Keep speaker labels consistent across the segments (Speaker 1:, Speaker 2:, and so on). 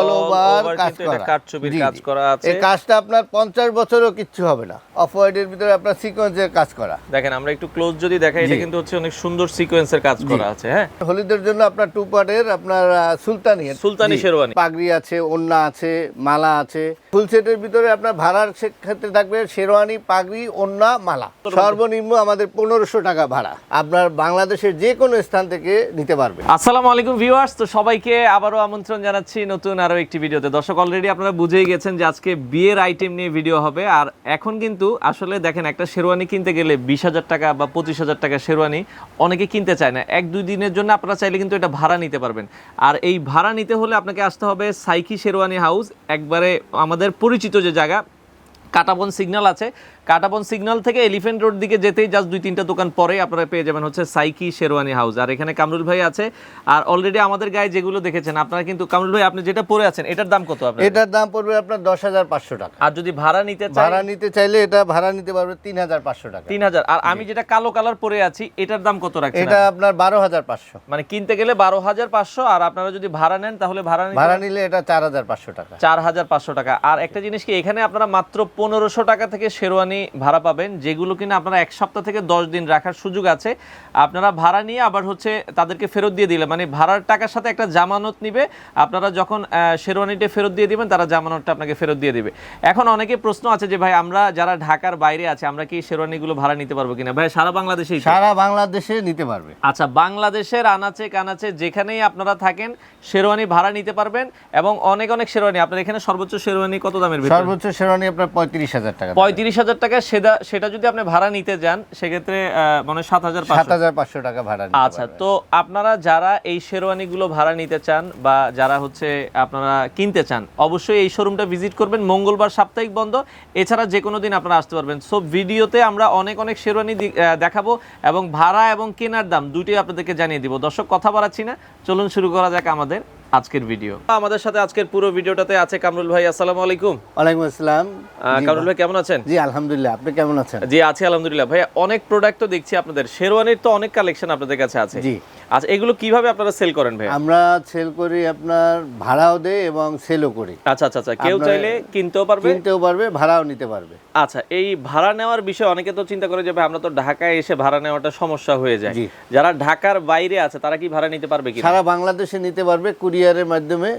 Speaker 1: All over কাজ করা।
Speaker 2: কাজ করা আছে।
Speaker 1: এই কাজটা আপনার পঞ্চাশ বছরও কিচ্ছু হবে না। অফ হোয়াইটের ভিতরে আপনার সিকোয়েন্সের কাজ করা।
Speaker 2: দেখেন আমরা একটু ক্লোজ যদি দেখাই এটা কিন্তু হচ্ছে অনেক সুন্দর সিকোয়েন্সের কাজ করা আছে হ্যাঁ?
Speaker 1: হলিদের জন্য আপনার টু পার্টের আপনার সুলতানি।
Speaker 2: সুলতানি শেরওয়ানি।
Speaker 1: পাগড়ি আছে ওন্না আছে মালা আছে। ফুল সেটের ভিতরে আপনার ভাড়ার ক্ষেত্রে থাকবে শেরওয়ানি পাগড়ি ওন্না মালা। সর্বনিম্ন আমাদের পনেরোশো টাকা ভাড়া। আপনার বাংলাদেশের যে কোনো স্থান থেকে নিতে পারবে
Speaker 2: আসসালামু আলাইকুম ভিউয়ার্স তো সবাইকে আবারও আমন্ত্রণ জানাচ্ছি নতুন আরও একটি ভিডিওতে। দর্শক অলরেডি আপনারা বুঝেই গেছেন যে আজকে বিয়ের আইটেম নিয়ে ভিডিও হবে। আর এখন কিন্তু আসলে দেখেন, একটা শেরওয়ানি কিনতে গেলে বিশ হাজার টাকা বা পঁচিশ হাজার টাকা শেরওয়ানি অনেকে কিনতে চায় না। এক, দুই দিনের জন্য আপনারা চাইলে কিন্তু এটা ভাড়া নিতে পারবেন। আর এই ভাড়া নিতে হলে আপনাকে আসতে হবে সাইকি শেরওয়ানি হাউস। একবারে আমাদের পরিচিত যে জায়গা, কাটাবন সিগন্যাল আছে। কাটাবন সিগন্যাল থেকে এলিফেন্ট রোড দিকে যেতেই জাস্ট দুই তিনটা দোকান পরে আপনারা পেয়ে যাবেন হচ্ছে সাইকি শেরওয়ানি হাউস। আর এখানে কামরুল ভাই আছে। আর অলরেডি আমাদের গায়ে যেগুলো দেখেছেন আপনারা কিন্তু কামরুল ভাই আপনি যেটা পরে আছেন এটার দাম কত আপনার
Speaker 1: এটার দাম পড়বে আপনার দশ হাজার পাঁচশো টাকা।
Speaker 2: আর যদি ভাড়া নিতে
Speaker 1: ভাড়া নিতে চাইলে এটা ভাড়া নিতে পারবে তিন হাজার পাঁচশো টাকা।
Speaker 2: তিন হাজার। আর আমি যেটা কালো কালার পরে আছি এটার দাম কত রাখছেন
Speaker 1: এটা আপনার বারো হাজার পাঁচশো।
Speaker 2: মানে কিনতে গেলে বারো হাজার পাঁচশো আর আপনারা যদি ভাড়া নেন তাহলে ভাড়া
Speaker 1: ভাড়া নিলে এটা চার হাজার পাঁচশো টাকা।
Speaker 2: চার হাজার পাঁচশো টাকা। আর একটা জিনিস কি এখানে আপনারা মাত্র পনেরোশো টাকা থেকে শেরওয়ানি ভাড়া পাবেন যেগুলো কিনা আপনারা এক সপ্তাহ থেকে দশ দিন রাখার সুযোগ আছে। আপনারা ভাড়া নিয়ে আবার হচ্ছে তাদেরকে ফেরত দিয়ে দিলে মানে ভাড়ার টাকার সাথে একটা জামানত নিবে। আপনারা যখন শেরওয়ানিটা ফেরত দিয়ে দিবেন তারা জামানতটা আপনাকে ফেরত দিয়ে দিবে। এখন অনেকে প্রশ্ন আছে যে ভাই আমরা যারা ঢাকার বাইরে আছে আমরা কি শেরওয়ানিগুলো ভাড়া নিতে পারব কিনা? ভাই সারা বাংলাদেশেই তো?
Speaker 1: সারা বাংলাদেশে নিতে পারবে।
Speaker 2: আচ্ছা বাংলাদেশের আনাচে কানাচে যেখানেই আপনারা থাকেন শেরওয়ানি ভাড়া নিতে পারবেন এবং অনেক অনেক শেরওয়ানি আপনার এখানে সর্বোচ্চ শেরওয়ানি কত দামের
Speaker 1: সর্বোচ্চ শেরওয়ানি আপনার পঁয়ত্রিশ হাজার টাকা
Speaker 2: পঁয়ত্রিশ হাজার টাকা সেটা সেটা যদি আপনি ভাড়া নিতে যান সেক্ষেত্রে মানে সাত হাজার
Speaker 1: সাত হাজার পাঁচশো টাকা ভাড়া
Speaker 2: আচ্ছা তো আপনারা যারা এই শেরওয়ানিগুলো ভাড়া নিতে চান বা যারা হচ্ছে আপনারা কিনতে চান অবশ্যই এই শোরুমটা ভিজিট করবেন। মঙ্গলবার সাপ্তাহিক বন্ধ। এছাড়া যে কোনো দিন আপনারা আসতে পারবেন। সো ভিডিওতে আমরা অনেক অনেক শেরওয়ানি দেখাবো এবং ভাড়া এবং কেনার দাম দুটোই আপনাদেরকে জানিয়ে দিব। দর্শক কথা বাড়াচ্ছি না। চলুন শুরু করা যাক আমাদের আজকের ভিডিও আমাদের সাথে আজকের পুরো ভিডিওটাতে আছে কামরুল ভাই আসসালামু আলাইকুম।
Speaker 1: ওয়ালাইকুম আসসালাম।
Speaker 2: কামরুল ভাই কেমন আছেন?
Speaker 1: জি আলহামদুলিল্লাহ আপনি কেমন আছেন?
Speaker 2: জি আছি আলহামদুলিল্লাহ। ভাই অনেক প্রোডাক্ট তো দেখছি আপনাদের। শেরওয়ানির তো অনেক কালেকশন আপনাদের কাছে আছে।
Speaker 1: জি।
Speaker 2: আচ্ছা এগুলো কীভাবে আপনারা সেল করেন ভাই
Speaker 1: আমরা সেল করি আপনার ভাড়াও দেই এবং সেলও করি।
Speaker 2: আচ্ছা আচ্ছা আচ্ছা কেউ চাইলে কিনতেও পারবে।
Speaker 1: কিনতেও পারবে ভাড়াও নিতে পারবে।
Speaker 2: আচ্ছা এই ভাড়া নেওয়ার বিষয়ে অনেকে তো চিন্তা করে যে ভাই আমরা তো ঢাকায় এসে ভাড়া নেওয়াটা সমস্যা হয়ে যায়। যারা ঢাকার বাইরে আছে তারা কি ভাড়া নিতে পারবে কি
Speaker 1: সারা বাংলাদেশে নিতে পারবে কুরিয়ারের মাধ্যমে।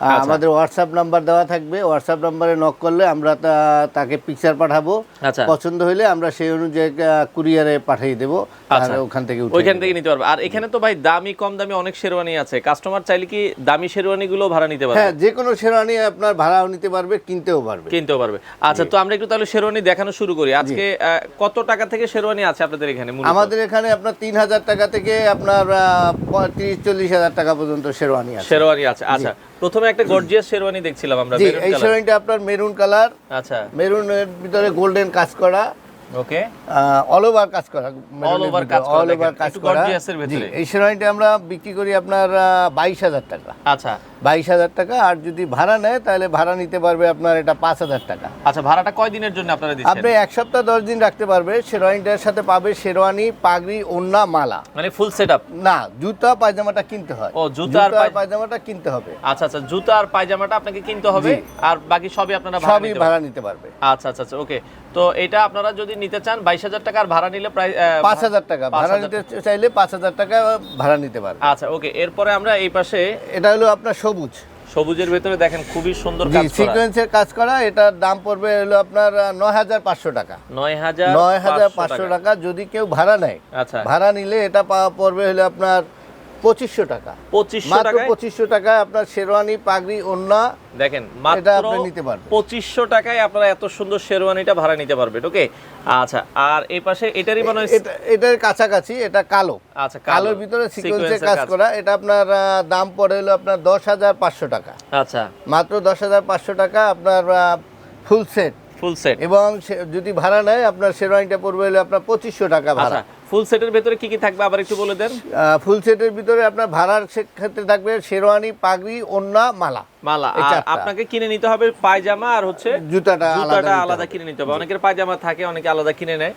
Speaker 1: আমাদের হোয়াটসঅ্যাপ নাম্বার দেওয়া থাকবে। হোয়াটসঅ্যাপ নাম্বারে নক করলে আমরা তাকে পিকচার পাঠাবো।
Speaker 2: আচ্ছা।
Speaker 1: পছন্দ হলে আমরা সেই অনুযায়ী কুরিয়ারে পাঠিয়ে দেবো।
Speaker 2: আচ্ছা।
Speaker 1: আর ওখান থেকে
Speaker 2: ওইখান থেকে নিতে পারবে। আর এখানে তো ভাই দামি কম দামি অনেক শেরওয়ানি আছে। কাস্টমার চাইলে কি দামি শেরওয়ানি গুলো ভাড়া নিতে পারবে?
Speaker 1: হ্যাঁ যে কোনো শেরওয়ানি আপনার ভাড়াও নিতে পারবে কিনতেও পারবে।
Speaker 2: কিনতেও পারবে। আচ্ছা তো আমরা একটু তাহলে শেরওয়ানি দেখানো শুরু করি। আজকে কত টাকা থেকে শেরওয়ানি আছে আপনাদের এখানে
Speaker 1: আমাদের এখানে আপনার তিন হাজার টাকা থেকে আপনার তিরিশ চল্লিশ হাজার টাকা পর্যন্ত শেরওয়ানি আছে।
Speaker 2: শেরওয়ানি আছে। আচ্ছা প্রথমে একটা গর্জিয়াস শেরওয়ানি দেখছিলাম আমরা
Speaker 1: এই শেরওয়ানিটা আপনার মেরুন কালার
Speaker 2: আচ্ছা।
Speaker 1: মেরুনের ভিতরে গোল্ডেন কাজ করা।
Speaker 2: ওকে?
Speaker 1: অল ওভার কাজ করা
Speaker 2: All over কাজ করা,
Speaker 1: অল ওভার কাজ করা।
Speaker 2: এর
Speaker 1: এই শেরওয়ানিটা আমরা বিক্রি করি আপনার বাইশ হাজার টাকা।
Speaker 2: আচ্ছা।
Speaker 1: বাইশ হাজার টাকা আর যদি ভাড়া নেয় তাহলে ভাড়া নিতে পারবে আপনার এটা পাঁচ হাজার টাকা।
Speaker 2: আচ্ছা ভাড়াটা কয় দিনের জন্য আপনারা দিচ্ছেন?
Speaker 1: আপনি এক সপ্তাহ দশ দিন রাখতে পারবে শেরওয়ানিটার সাথে পাবে শেরওয়ানি পাগড়ি ওন্না মালা।
Speaker 2: মানে ফুল সেটআপ
Speaker 1: না জুতা পায়জামাটা কিনতে হয়।
Speaker 2: ও, জুতা আর
Speaker 1: পায়জামাটা কিনতে হবে।
Speaker 2: আচ্ছা আচ্ছা জুতা আর পায়জামাটা আপনাকে কিনতে হবে আর বাকি সবই আপনারা
Speaker 1: সবই ভাড়া নিতে পারবে।
Speaker 2: আচ্ছা আচ্ছা আচ্ছা ওকে। তো এটা আপনারা যদি নিতে চান বাইশ হাজার টাকা আর ভাড়া নিলে প্রায়
Speaker 1: পাঁচ হাজার টাকা। ভাড়া নিতে চাইলে পাঁচ হাজার টাকা ভাড়া নিতে পারবে
Speaker 2: আচ্ছা ওকে এরপরে আমরা এই পাশে
Speaker 1: এটা হলো আপনার সবুজ।
Speaker 2: সবুজের ভেতরে দেখেন খুবই সুন্দর কাজ করা।
Speaker 1: সিকোয়েন্সের কাজ করা এটার দাম পড়বে হলো আপনার নয় হাজার পাঁচশো টাকা।
Speaker 2: নয় হাজার
Speaker 1: নয় হাজার পাঁচশো টাকা। যদি কেউ ভাড়া নেয়।
Speaker 2: আচ্ছা।
Speaker 1: ভাড়া নিলে এটা পাওয়া পড়বে হলো আপনার পঁচিশশো টাকা।
Speaker 2: পঁচিশশো
Speaker 1: মাত্র পঁচিশশো টাকায় আপনার শেরওয়ানি পাগড়ি ওন্না
Speaker 2: দেখেন মাত্র
Speaker 1: নিতে পারবেন।
Speaker 2: পঁচিশশো টাকায় আপনারা এত সুন্দর শেরওয়ানিটা ভাড়া নিতে পারবেন ওকে? আচ্ছা আর এই পাশে এটারই মনে
Speaker 1: এটা এটার কাছাকাছি এটা কালো।
Speaker 2: আচ্ছা
Speaker 1: কালোর ভিতরে সিকোয়েন্সের কাজ করা এটা আপনার দাম পড়ে হলো আপনার দশ হাজার পাঁচশো টাকা।
Speaker 2: আচ্ছা।
Speaker 1: মাত্র দশ হাজার পাঁচশো টাকা আপনার ফুল সেট
Speaker 2: ফুল সেট
Speaker 1: এবং যদি ভাড়া নেয় আপনার শেরওয়ানিটা পড়বে হলো আপনার পঁচিশশো টাকা ভাড়া।
Speaker 2: আচ্ছা ফুল সেটের ভিতরে কি কি থাকবে? আবার একটু বলে দেন।
Speaker 1: ফুল সেটের ভিতরে আপনার ভাড়ার ক্ষেত্রে থাকবে শেরওয়ানি, পাগড়ি ওন্না মালা।
Speaker 2: মালা। আর আপনাকে কিনে নিতে হবে পায়জামা আর হচ্ছে
Speaker 1: জুতাটা
Speaker 2: জুতাটা আলাদা কিনে নিতে হবে। অনেকের পায়জামা থাকে অনেকে আলাদা কিনে নেয়।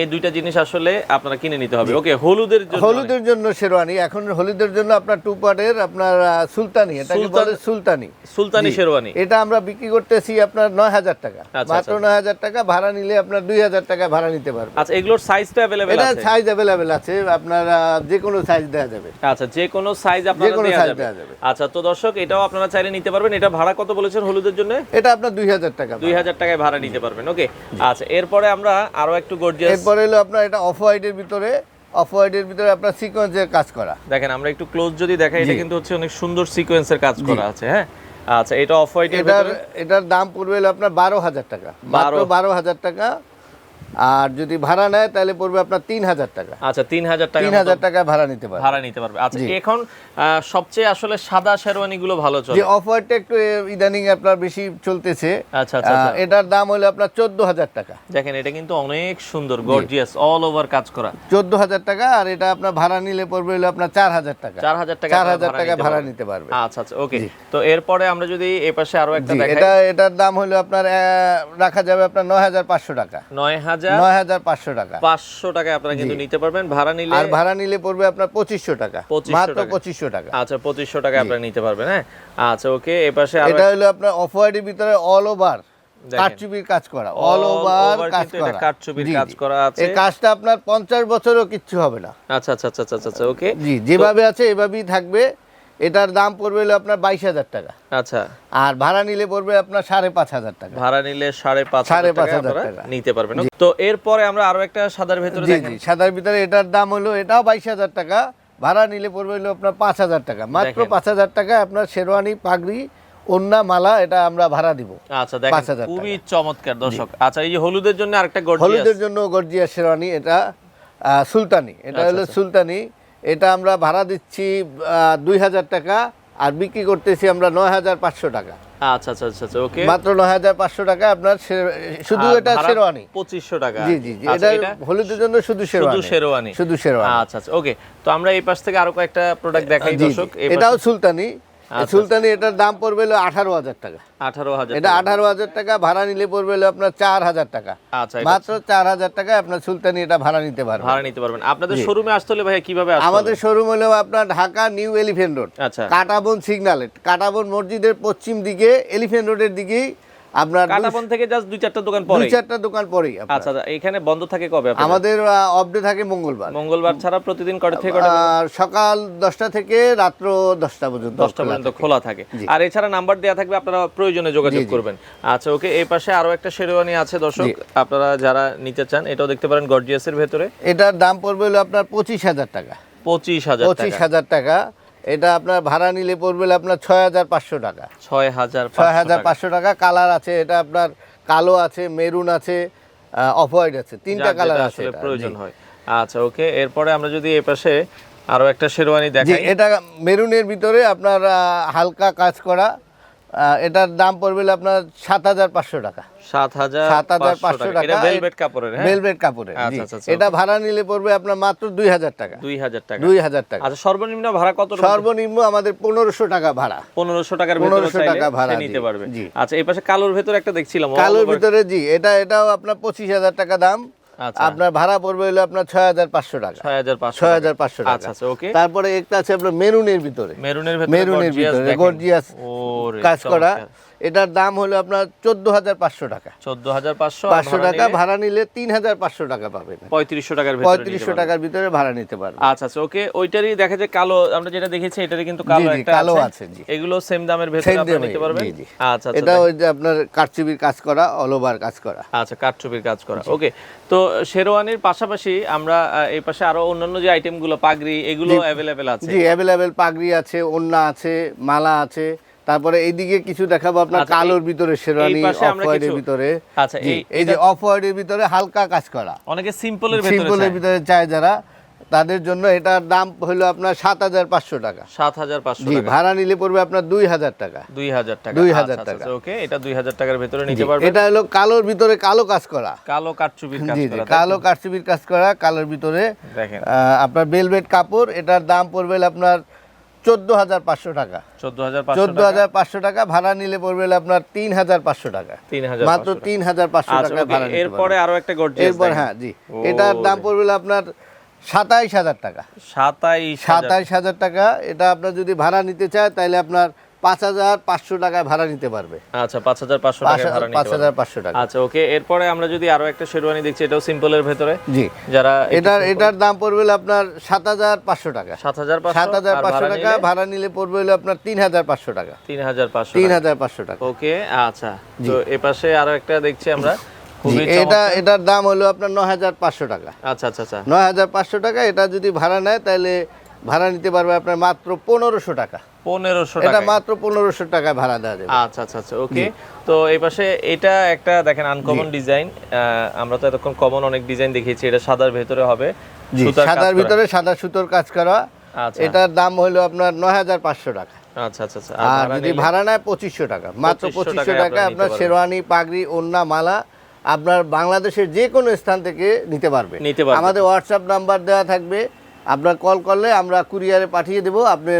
Speaker 2: এই দুইটা জিনিস আসলে আপনারা কিনে নিতে হবে। ওকে হলুদের জন্য
Speaker 1: হলুদের জন্য শেরওয়ানি। এখন হলুদের জন্য আপনার টু পার্টের আপনার সুলতানি এটাকে বলে সুলতানি।
Speaker 2: সুলতানি। শেরওয়ানি।
Speaker 1: এটা আমরা বিক্রি করতেছি আপনার নয় হাজার টাকা।
Speaker 2: আচ্ছা,
Speaker 1: মাত্র
Speaker 2: আচ্ছা।
Speaker 1: নয় হাজার টাকা। ভাড়া নিলে আপনার দুই হাজার টাকা ভাড়া নিতে পারবে
Speaker 2: আচ্ছা এগুলোর সাইজটা অ্যাভেলেবেল
Speaker 1: এটা সাইজ অ্যাভেলেবেল আছে। আপনার যে কোনো সাইজ দেওয়া যাবে।
Speaker 2: আচ্ছা যে কোনো সাইজ আপনারা দেয়া যাবে। আচ্ছা তো দর্শক এটাও আপনারা চাইলে নিতে পারবেন। এটা ভাড়া কত বলেছেন হলুদের জন্য?
Speaker 1: এটা আপনার দুই হাজার টাকা
Speaker 2: দুই হাজার টাকায় ভাড়া নিতে পারবেন। ওকে আচ্ছা এরপরে আমরা আরও একটু গর্জিয়াস
Speaker 1: এরপরে হলো আপনার এটা অফ হোয়াইটের ভিতরে। অফ হোয়াইটের ভিতরে আপনার সিকোয়েন্সের কাজ করা।
Speaker 2: দেখেন আমরা একটু ক্লোজ যদি দেখাই এটা কিন্তু হচ্ছে অনেক সুন্দর সিকোয়েন্সের কাজ করা আছে হ্যাঁ? আচ্ছা এটা অফ হোয়াইটের
Speaker 1: এটার এটার দাম পড়বে হলো আপনার বারো হাজার টাকা। মাত্র বারো হাজার টাকা। আর যদি ভাড়া নেয় তাহলে পড়বে আপনার তিন হাজার টাকা।
Speaker 2: আচ্ছা তিন হাজার টাকা
Speaker 1: তিন হাজার টাকা ভাড়া নিতে পারে
Speaker 2: ভাড়া নিতে পারবে। আচ্ছা এখন সবচেয়ে আসলে সাদা শেরওয়ানি গুলো ভালো চলে।
Speaker 1: যে অফ হোয়াইটটা একটু ইদানিং আপনার বেশি চলতেছে।
Speaker 2: আচ্ছা আচ্ছা আচ্ছা।
Speaker 1: এটার দাম হলো আপনার চোদ্দ হাজার টাকা।
Speaker 2: দেখেন এটা কিন্তু অনেক সুন্দর গর্জিয়াস অল ওভার কাজ করা।
Speaker 1: চোদ্দ হাজার টাকা আর এটা আপনার ভাড়া নিলে পড়বে হলো আপনার চার হাজার টাকা।
Speaker 2: চার হাজার টাকা
Speaker 1: চার হাজার টাকা ভাড়া নিতে পারবে।
Speaker 2: আচ্ছা আচ্ছা ওকে তো এরপরে আমরা যদি এ পাশে আরও একটা দেখাই।
Speaker 1: এটা এটার দাম হলো আপনার রাখা যাবে আপনার নয় হাজার পাঁচশো টাকা।
Speaker 2: নয় হাজার
Speaker 1: নয় হাজার পাঁচশো টাকা।
Speaker 2: পাঁচশো টাকা আপনারা কিন্তু নিতে পারবেন। ভাড়া নিলে
Speaker 1: আর ভাড়া নিলে পড়বে আপনার পঁচিশশো টাকা। মাত্র পঁচিশশো টাকা।
Speaker 2: আচ্ছা পঁচিশশো টাকা আপনারা নিতে পারবেন হ্যাঁ? আচ্ছা ওকে
Speaker 1: এটা হলো আপনার অফ হোয়াইটের ভিতরে অল ওভার কাজ করা। অল ওভার কাজ করা।
Speaker 2: কাজ করা আছে।
Speaker 1: এই কাজটা আপনার পঞ্চাশ বছরও কিচ্ছু হবে না।
Speaker 2: আচ্ছা আচ্ছা আচ্ছা আচ্ছা আচ্ছা ওকে।
Speaker 1: জি যেভাবে আছে এভাবেই থাকবে। এটার দাম পড়বে হলো আপনার বাইশ হাজার টাকা।
Speaker 2: আচ্ছা।
Speaker 1: আর ভাড়া নিলে পড়বে আপনার সাড়ে পাঁচ হাজার টাকা।
Speaker 2: ভাড়া নিলে সাড়ে পাঁচ
Speaker 1: সাড়ে পাঁচ
Speaker 2: টাকা
Speaker 1: হাজার টাকা।
Speaker 2: নিতে পারবেন। তো এরপরে আমরা আরও একটা সাদার ভেতরে
Speaker 1: জি জি। সাদার ভিতরে এটার দাম হলো এটাও বাইশ হাজার টাকা। ভাড়া নিলে পড়বে হলো আপনার পাঁচ হাজার টাকা। মাত্র। পাঁচ হাজার টাকা আপনার শেরওয়ানি পাগড়ি ওন্না মালা এটা আমরা ভাড়া দিব।
Speaker 2: আচ্ছা দেখেন
Speaker 1: 5,000
Speaker 2: খুবই চমৎকার দর্শক। আচ্ছা এই যে হলুদের জন্য আরেকটা গর্জিয়াস।
Speaker 1: হলুদের জন্য গর্জিয়া শেরওয়ানি এটা আহ, সুলতানি। এটা
Speaker 2: আচ্ছা,
Speaker 1: হলো
Speaker 2: আচ্ছা।
Speaker 1: সুলতানি। এটা আমরা ভাড়া দিচ্ছি দুই হাজার টাকা আর বিক্রি করতেছি আমরা নয় হাজার পাঁচশো টাকা।
Speaker 2: আচ্ছা আচ্ছা আচ্ছা আচ্ছা ওকে।
Speaker 1: মাত্র নয় হাজার পাঁচশো টাকা আপনার শুধু এটা শেরওয়ানি।
Speaker 2: পঁচিশশো টাকা।
Speaker 1: জি জি জি
Speaker 2: আচ্ছা,
Speaker 1: এটা হলুদের জন্য শুধু
Speaker 2: শুধু
Speaker 1: শেরওয়ানি।
Speaker 2: শেরওয়ানি।
Speaker 1: শুধু শেরওয়ানি।
Speaker 2: আচ্ছা আচ্ছা ওকে। তো আমরা এই পাশ থেকে আরও কয়েকটা প্রোডাক্ট দেখাই। দর্শক।
Speaker 1: এটাও সুলতানি। সুলতানি এটার দাম পড়বে হলো আঠারো হাজার টাকা।
Speaker 2: আঠারো হাজার
Speaker 1: এটা আঠারো হাজার টাকা ভাড়া নিলে পড়বে হলো আপনার চার হাজার টাকা।
Speaker 2: আচ্ছা
Speaker 1: মাত্র চার হাজার টাকা আপনার সুলতানি এটা ভাড়া নিতে পারবেন
Speaker 2: ভাড়া নিতে পারবেন। আপনাদের শোরুমে আসতে হলে ভাইয়া কীভাবে
Speaker 1: আমাদের শোরুম হলো আপনার ঢাকা নিউ এলিফেন্ট রোড।
Speaker 2: আচ্ছা।
Speaker 1: কাটাবন সিগন্যাল কাটাবন মসজিদের পশ্চিম দিকে এলিফেন্ট রোডের দিকেই আপনার
Speaker 2: কাটাবন থেকে জাস্ট দুই চারটা দোকান
Speaker 1: দুই
Speaker 2: পরে
Speaker 1: চারটা দোকান পরেই
Speaker 2: আচ্ছা আচ্ছা, এখানে বন্ধ থাকে কবে?
Speaker 1: আমাদের অফডে থাকে মঙ্গলবার।
Speaker 2: মঙ্গলবার ছাড়া প্রতিদিন কটা থেকে কটা
Speaker 1: সকাল দশটা থেকে রাত্র দশটা পর্যন্ত
Speaker 2: দশটা পর্যন্ত। খোলা থাকে। আর এছাড়া নাম্বার দেওয়া থাকবে আপনারা প্রয়োজনে যোগাযোগ। করবেন। আচ্ছা ওকে এই পাশে আরও একটা শেরওয়ানি আছে দর্শক। আপনারা যারা নিতে চান এটাও দেখতে পারেন গর্জিয়াসের ভেতরে।
Speaker 1: এটার দাম পড়বে হলো আপনার পঁচিশ হাজার টাকা।
Speaker 2: পঁচিশ হাজার
Speaker 1: পঁচিশ হাজার টাকা। এটা আপনার ভাড়া নিলে পড়বে আপনার ছয় হাজার পাঁচশো টাকা।
Speaker 2: ছয় হাজার
Speaker 1: ছয় হাজার পাঁচশো টাকা। কালার আছে এটা আপনার কালো আছে মেরুন আছে অফ হোয়াইট আছে তিনটা কালার আছে
Speaker 2: প্রয়োজন হয়। আচ্ছা ওকে এরপরে আমরা যদি এই পাশে আরও একটা শেরওয়ানি
Speaker 1: দেখি
Speaker 2: দেখাই।
Speaker 1: এটা মেরুনের ভিতরে আপনার হালকা কাজ করা এটার দাম পড়বে আপনার সাত হাজার পাঁচশো টাকা।
Speaker 2: সাত হাজার
Speaker 1: সাত হাজার
Speaker 2: পাঁচশো টাকা এটা ভেলভেট কাপড়ের হ্যাঁ?
Speaker 1: ভেলভেট কাপড়ের
Speaker 2: আচ্ছা। আচ্ছা, আচ্ছা,
Speaker 1: এটা ভাড়া নিলে পড়বে আপনার মাত্র দুই হাজার টাকা।
Speaker 2: দুই হাজার টাকা।
Speaker 1: দুই হাজার টাকা।
Speaker 2: আচ্ছা সর্বনিম্ন ভাড়া কত
Speaker 1: সর্বনিম্ন আমাদের পনেরোশো টাকা ভাড়া।
Speaker 2: পনেরোশো টাকার পনেরোশো
Speaker 1: টাকা ভাড়া,
Speaker 2: নিতে পারবে।
Speaker 1: জি।
Speaker 2: আচ্ছা এই পাশে কালোর ভেতরে একটা দেখছিলাম।
Speaker 1: কালোর ভিতরে জি। এটা এটাও আপনার পঁচিশ হাজার টাকা দাম। আপনার ভাড়া পড়বে হলো আপনার ছয় হাজার পাঁচশো টাকা।
Speaker 2: ছয় হাজার পাঁচশো
Speaker 1: ছয় হাজার পাঁচশো টাকা।
Speaker 2: আচ্ছা আচ্ছা ওকে।
Speaker 1: তারপরে একটা আছে আপনার মেরুনের ভিতরে।
Speaker 2: মেরুনের ভিতরে
Speaker 1: মেরুনের ভিতরে গর্জিয়াস কাজ করা। এটার দাম হলো আপনার চোদ্দ হাজার পাঁচশো টাকা।
Speaker 2: চোদ্দ হাজার পাঁচশো
Speaker 1: পাঁচশো টাকা ভাড়া নিলে তিন হাজার পাঁচশো টাকা পাবেন।
Speaker 2: পঁয়ত্রিশশো টাকার ভেতরে
Speaker 1: পঁয়ত্রিশশো টাকার ভিতরে ভাড়া নিতে পারবেন।
Speaker 2: আচ্ছা আচ্ছা ওকে ওইটারই দেখা যায় কালো আমরা যেটা দেখেছি এটারই কিন্তু কালো একটা
Speaker 1: কালো
Speaker 2: আছে।
Speaker 1: জি।
Speaker 2: এগুলো সেম দামের ভেতরে নিতে পারবেন। আচ্ছা আচ্ছা
Speaker 1: এটা ওই যে আপনার কারচুপির কাজ করা অল ওভার কাজ করা।
Speaker 2: আচ্ছা কাঠচুপির কাজ করা। ওকে তো শেরওয়ানির পাশাপাশি আমরা এই পাশে আরও অন্যান্য যে আইটেমগুলো পাগড়ি এগুলো অ্যাভেলেবেল আছে।
Speaker 1: জি অ্যাভেলেবেল পাগড়ি আছে ওন্না আছে মালা আছে তারপরে এইদিকে কিছু দেখাবো আপনার
Speaker 2: আচ্ছা,
Speaker 1: কালোর ভিতরে শেরওয়ানি অফ হোয়াইটের ভিতরে।
Speaker 2: আচ্ছা, এই-
Speaker 1: যে অফ হোয়াইটের ভিতরে হালকা কাজ করা।
Speaker 2: অনেকে সিম্পলের ভেতরে
Speaker 1: সিম্পলের ভিতরে চায় যারা। তাদের জন্য এটার দাম হলো আপনার সাত হাজার পাঁচশো টাকা।
Speaker 2: সাত হাজার পাঁচশো টাকা।
Speaker 1: ভাড়া নিলে পড়বে আপনার দুই হাজার টাকা।
Speaker 2: দুই হাজার টাকা।
Speaker 1: 2000
Speaker 2: আচ্ছা,
Speaker 1: টাকা।
Speaker 2: আচ্ছা, ওকে এটা দুই হাজার টাকার ভিতরে নিতে পারবে
Speaker 1: এটা হলো কালোর ভিতরে কালো কাজ করা।
Speaker 2: কালো কাঠচুপির কাজ করা
Speaker 1: কালো কারচুপির কাজ করা কালোর ভিতরে
Speaker 2: দেখেন।
Speaker 1: আহ, আপনার বেলভেট কাপড় এটার দাম পড়বে আপনার চোদ্দ হাজার পাঁচশো টাকা।
Speaker 2: চোদ্দ হাজার
Speaker 1: পাঁচশো টাকা? ভাড়া নিলে পড়বে আপনার তিন হাজার পাঁচশো টাকা। মাত্র তিন হাজার পাঁচশো
Speaker 2: আচ্ছা
Speaker 1: টাকা ভাড়া নিতে
Speaker 2: এরপরে আরও একটা
Speaker 1: এরপর হ্যাঁ জি। এটার দাম পড়বে আপনার সাতাইশ হাজার টাকা।
Speaker 2: সাতাইশ
Speaker 1: সাতাইশ হাজার টাকা এটা আপনার যদি ভাড়া নিতে চায় তাহলে আপনার পাঁচ হাজার পাঁচশো টাকায় ভাড়া নিতে পারবে
Speaker 2: আচ্ছা পাঁচ হাজার পাঁচশো
Speaker 1: পাঁচ
Speaker 2: টাকা ভাড়া
Speaker 1: পাঁচ হাজার পাঁচশো টাকা
Speaker 2: আচ্ছা ওকে এরপরে আমরা যদি আরও একটা শেরওয়ানি দেখছি এটাও সিম্পলের ভেতরে
Speaker 1: জি
Speaker 2: যারা
Speaker 1: এটার এটার দাম পড়বে আপনার সাত হাজার পাঁচশো টাকা
Speaker 2: সাত হাজার
Speaker 1: সাত হাজার পাঁচশো টাকা ভাড়া নিলে পড়বে হলো আপনার তিন হাজার পাঁচশো টাকা
Speaker 2: তিন হাজার পাঁচশো
Speaker 1: তিন হাজার পাঁচশো টাকা
Speaker 2: ওকে আচ্ছা তো এ পাশে আরও একটা দেখছি আমরা
Speaker 1: এটা এটার দাম হলো আপনার নয় হাজার পাঁচশো টাকা
Speaker 2: আচ্ছা আচ্ছা আচ্ছা
Speaker 1: নয় হাজার পাঁচশো টাকা এটা যদি ভাড়া নেয় তাহলে ভাড়া নিতে পারবে আপনার মাত্র পনেরোশো টাকা।
Speaker 2: পনেরোশো
Speaker 1: এটা
Speaker 2: টাকা
Speaker 1: মাত্র পনেরোশো টাকায় ভাড়া দেওয়া যাবে।
Speaker 2: আচ্ছা আচ্ছা আচ্ছা ওকে। তো এই পাশে এটা একটা দেখেন আনকমন ডিজাইন আমরা তো এতক্ষণ কমন অনেক ডিজাইন দেখিয়েছি এটা সাদার ভেতরে হবে
Speaker 1: সাদার ভিতরে সাদা সুতোর কাজ করা।
Speaker 2: আচ্ছা।
Speaker 1: এটার দাম হলো আপনার নয় হাজার পাঁচশো টাকা।
Speaker 2: আচ্ছা আচ্ছা আচ্ছা
Speaker 1: আর যদি ভাড়া নেয় পঁচিশশো টাকা। মাত্র
Speaker 2: 2500
Speaker 1: পঁচিশশো টাকা
Speaker 2: আপনার
Speaker 1: শেরওয়ানি পাগড়ি ওন্না মালা আপনার বাংলাদেশের যে কোনো স্থান থেকে নিতে পারবে।
Speaker 2: নিতে পারবে।
Speaker 1: আমাদের হোয়াটসঅ্যাপ নাম্বার দেওয়া থাকবে আপনার কল করলে আমরা কুরিয়ারে পাঠিয়ে দেবো আপনি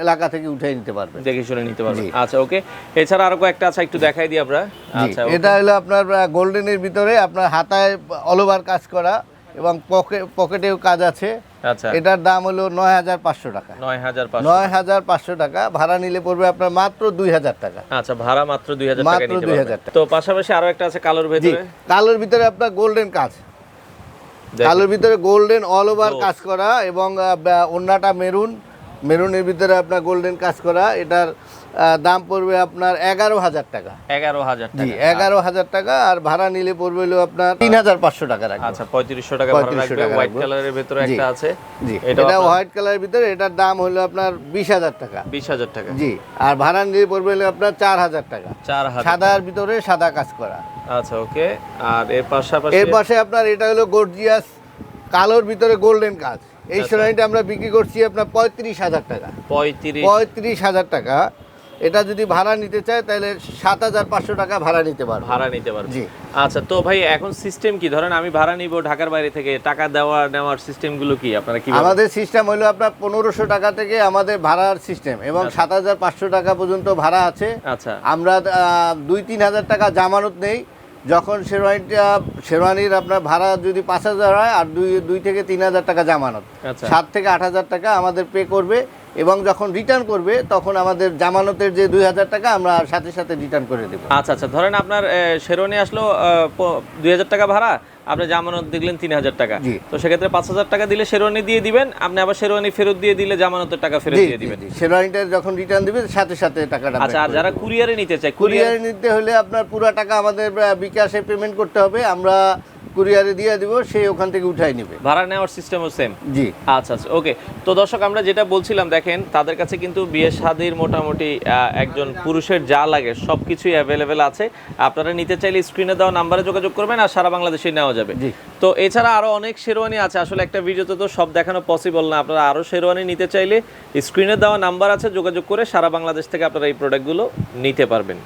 Speaker 1: এলাকা থেকে উঠে নিতে পারবেন।
Speaker 2: দেখে শুনে নিতে পারবেন। আচ্ছা ওকে এছাড়া আরও কয়েকটা আছে একটু দেখাই দিই আমরা। আচ্ছা
Speaker 1: এটা হলো আপনার গোল্ডেনের ভিতরে আপনার হাতায় অল ওভার কাজ করা এবং পকে- পকেটেও কাজ আছে।
Speaker 2: আচ্ছা।
Speaker 1: এটার দাম হলো নয় হাজার পাঁচশো টাকা।
Speaker 2: নয় হাজার পাঁচশো।
Speaker 1: নয় হাজার পাঁচশো টাকা ভাড়া নিলে পড়বে আপনার মাত্র দুই হাজার টাকা।
Speaker 2: আচ্ছা ভাড়া মাত্র দুই হাজার
Speaker 1: মাত্র
Speaker 2: দুই
Speaker 1: হাজার।
Speaker 2: তো পাশাপাশি আরও একটা আছে কালোর ভেতরে?
Speaker 1: কালোর ভিতরে আপনার গোল্ডেন কাজ। কালোর ভিতরে গোল্ডেন অল ওভার কাজ করা এবং অন্যটা মেরুন মেরুনের ভিতরে আপনার গোল্ডেন কাজ করা এটার দাম পড়বে আপনার এগারো হাজার টাকা।
Speaker 2: এগারো হাজার
Speaker 1: জি এগারো হাজার টাকা আর ভাড়া নিলে পড়বে হলো আপনার তিন হাজার পাঁচশো টাকা রাখবে।
Speaker 2: আচ্ছা পঁয়ত্রিশশো টাকা ভাড়া
Speaker 1: 3500
Speaker 2: রাখবে
Speaker 1: টাকা
Speaker 2: হোয়াইট কালারের ভেতরে। একটা আছে।
Speaker 1: জি এটা হোয়াইট কালারের ভিতরে এটার দাম হলো আপনার বিশ হাজার টাকা।
Speaker 2: বিশ হাজার টাকা।
Speaker 1: জি আর ভাড়া নিলে পড়বে হলো আপনার চার হাজার টাকা।
Speaker 2: চার হাজার
Speaker 1: সাদার ভিতরে সাদা কাজ করা।
Speaker 2: আচ্ছা ওকে আর এর পাশাপাশি
Speaker 1: এর পাশে আপনার এটা হলো গর্জিয়াস কালোর ভিতরে গোল্ডেন কাজ। এই
Speaker 2: আচ্ছা।
Speaker 1: সোনাইটা আমরা বিক্রি করছি আপনার পঁয়ত্রিশ হাজার টাকা।
Speaker 2: পঁয়ত্রিশ।
Speaker 1: পঁয়ত্রিশ হাজার টাকা। এটা যদি ভাড়া নিতে চায় তাহলে সাত হাজার পাঁচশো টাকা ভাড়া নিতে পারবে।
Speaker 2: ভাড়া নিতে পারবে।
Speaker 1: জি।
Speaker 2: আচ্ছা তো ভাই এখন সিস্টেম কি? ধরেন আমি ভাড়া নিব ঢাকার বাইরে থেকে টাকা দেওয়া নেওয়ার সিস্টেমগুলো কি? আপনারা কি
Speaker 1: আমাদের সিস্টেম হলো আপনার পনেরোশো টাকা থেকে আমাদের ভাড়ার সিস্টেম এবং সাত হাজার পাঁচশো টাকা পর্যন্ত ভাড়া আছে।
Speaker 2: আচ্ছা।
Speaker 1: আমরা দুই তিন হাজার টাকা জামানত নেই। যখন শেরওয়ানিটা শেরওয়ানির আপনার ভাড়া যদি পাঁচ হাজার হয় আর দুই দুই থেকে তিন হাজার টাকা জামানত।
Speaker 2: আচ্ছা।
Speaker 1: সাত থেকে আট হাজার টাকা আমাদের পে করবে এবং যখন রিটার্ন করবে তখন আমাদের জামানতের যে দুই হাজার টাকা আমরা সাথে সাথে রিটার্ন করে দেবো।
Speaker 2: আচ্ছা আচ্ছা। ধরেন আপনার শেরওয়ানি আসলো দুই হাজার টাকা ভাড়া আপনি জামানত দেখলেন তিন হাজার টাকা তো সেক্ষেত্রে পাঁচ হাজার টাকা দিলে শেরওয়ানি দিয়ে দিবেন আপনি আবার শেরওয়ানি ফেরত দিয়ে দিলে জামানতের টাকা ফেরত দিয়ে দিবেন।
Speaker 1: শেরওয়ানিটা যখন রিটার্ন দিবেন সাথে সাথে টাকাটা
Speaker 2: আচ্ছা আর যারা কুরিয়ারে নিতে চায়
Speaker 1: কুরিয়ারে নিতে হলে আপনার পুরো টাকা আমাদের বিকাশে পেমেন্ট করতে হবে। আমরা কুরিয়ারে দিয়ে দিব সে ওখান থেকে উঠাই নেবে।
Speaker 2: ভাড়া নেওয়ার সিস্টেমও সেম
Speaker 1: জি।
Speaker 2: আচ্ছা আচ্ছা ওকে তো দর্শক আমরা যেটা বলছিলাম দেখেন তাদের কাছে কিন্তু বিয়ে শাদির মোটামুটি আহ, একজন পুরুষের যা লাগে সব কিছুই অ্যাভেলেবেল আছে। আপনারা নিতে চাইলে স্ক্রিনে দেওয়া নাম্বারে যোগাযোগ করবেন আর সারা বাংলাদেশে নেওয়া যাবে। তো এছাড়া আরও অনেক শেরওয়ানি আছে। আসলে একটা ভিডিওতে তো সব দেখানো পসিবল না। আপনারা আরও শেরওয়ানি নিতে চাইলে স্ক্রিনে দেওয়া নাম্বার আছে যোগাযোগ করে সারা বাংলাদেশ থেকে আপনারা এই প্রোডাক্টগুলো নিতে পারবেন।